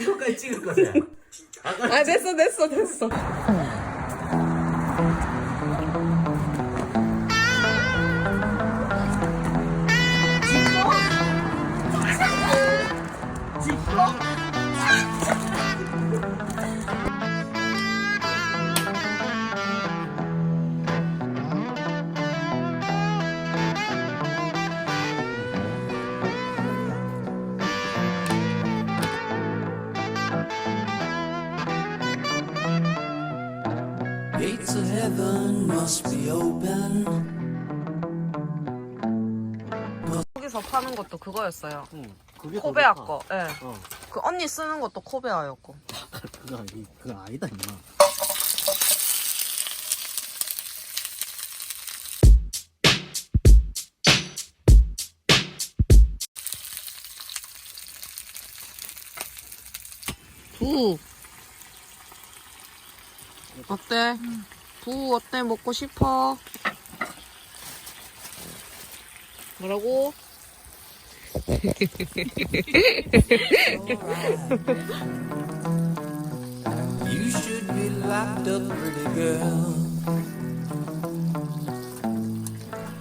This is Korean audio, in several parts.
이거까지 찍을 거야. 아 됐어 됐어 됐어. Heaven must be open. 여기서 파는 것도 그거였어요. 응. 그게 더 코베아 좋다. 거. 예. 어. 그 언니 쓰는 것도 코베아였고. 그거 아니, 그거 아니다 임마. 부. 어때? 부 어때? 먹고 싶어? 뭐라고? You should be locked up, pretty girl.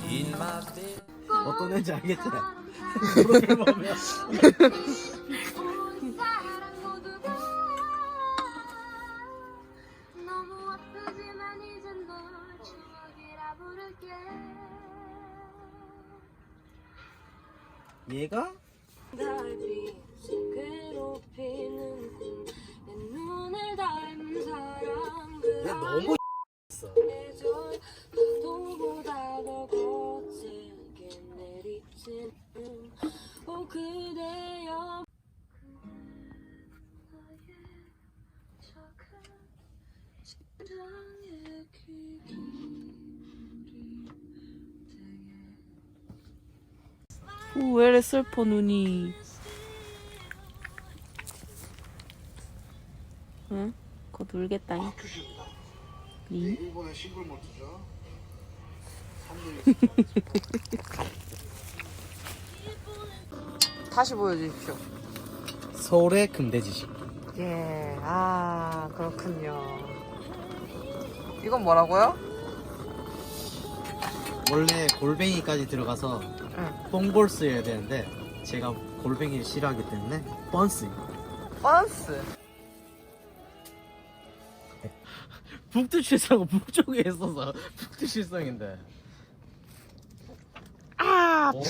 In my bed. 어떤 애인지 알겠지? 보면. 아프지만 이제 널 추억이라 부를게. 얘가? 달빛이 괴롭히는 꿈내 눈을 닮은 사람 그얘 너무 후, 왜 이래 슬퍼, 눈이. 응? 곧 울겠다잉. 니? 일본의 싱글 모트죠. 다시 보여주십시오. 서울의 금돼지식. 예, 아, 그렇군요. 이건 뭐라고요? 원래 골뱅이까지 들어가서 응. 뽕볼스여야 되는데 제가 골뱅이를 싫어하기 때문에 번스. 빤스. 북두칠성은 북쪽에 있어서 북두칠성인데. 아! Ho,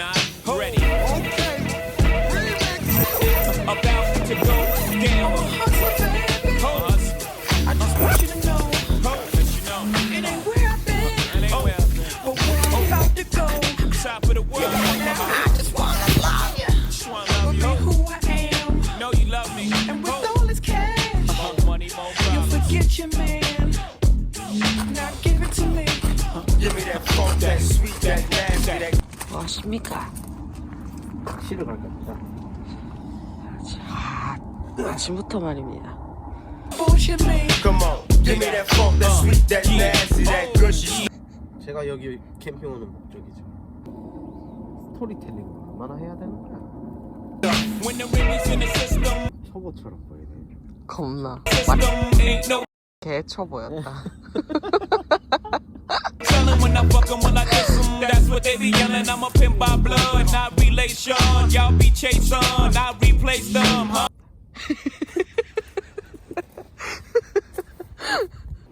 not ready. It's about to go down. I just want you to know. Ho, let you know. It ain't where I've been. It ain't where I've been. But where I'm about to go. Top of the world. I just wanna love you. Just wanna love you. who I am. Know you love me. And with all this cash, more money, more you problems. forget your man. Now give it to me. Give me that funk, that sweet, that nasty, that 뭐 하십니까? 쉬러 갈 겁니다. 아침부터 말입니다. Bullshit me. Come on. Give me that funk, that sweet, that nasty, that gushy. 제가 여기 캠핑 오는 목적이죠. 스토리텔링 얼마나 해야 되는 거야? 초보처럼 보이네. 겁나. system ain't no 개쳐 보였다. Tellin' when I fuck 'em, when I kiss 'em. That's what they be yelling. I'm a pimp by blood, not relation. Y'all be chasing, I replace them, huh?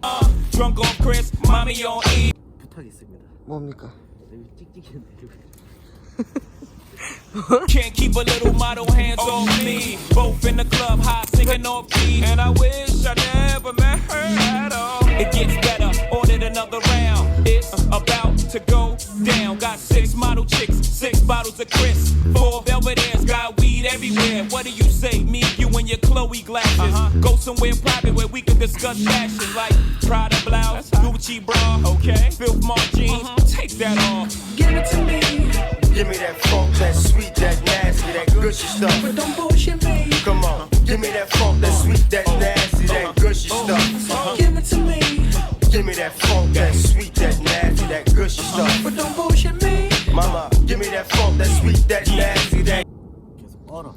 uh, drunk on Chris, mommy on E. 부탁 있습니다. 뭡니까? 여기 찍찍했네. Can't keep a little model hands on me. Both in the club, high singing off key. And I wish I never met her at all. It gets better, ordered another round. It's about to go down. Got six model chicks, six bottles of Chris. Four Belvedere's, got weed everywhere. What do you say? Me, you, and your Chloe glasses. Uh-huh. Go somewhere private where we can discuss fashion. Like Prada blouse, Gucci bra, okay? Filth Mark jeans, uh-huh. take that off. Give it to me. Give me that funk, that sweet, that nasty, that gushy stuff. But don't bullshit me. Come on. Give me that funk, that sweet, that nasty, that uh-huh. gushy stuff. Give it to me, Give me that funk, that sweet, that nasty, that gushy stuff. Mama, give me that funk, that sweet, that nasty, that 계속 얼어.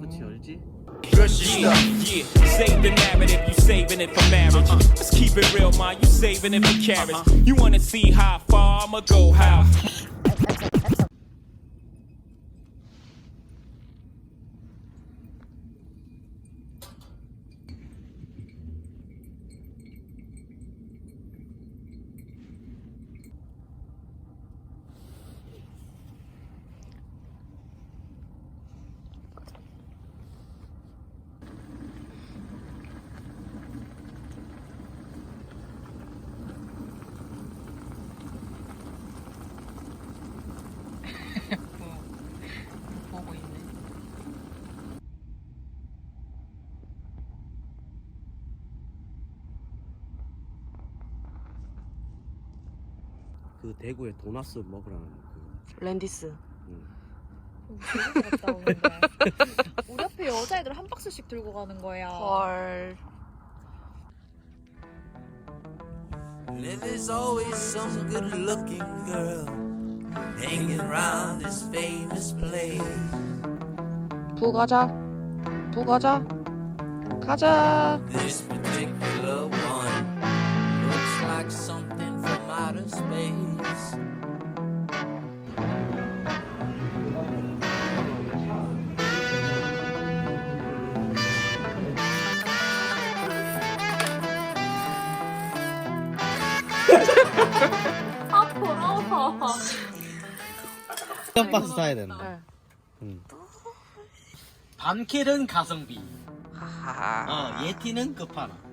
그치 알지? gushy Yeah, stuff. yeah. Save the narrative, you saving it for marriage. Let's keep it real, man. You saving it for carriage. You wanna see how far I'ma go, how? 그 대구에 도나스 먹으라는 그 랜디스. 갔다 오는데 우리 앞에 여자애들 한 박스씩 들고 가는 거야. 헐. And there's always some good looking girl hanging around this famous place. 부 가자. 부 가자. 가자. This particular one looks like something outer space. 아 더러워 박스 사야 된다. 네. 반킬은 가성비, 하하. 어, 예티는 끝판왕.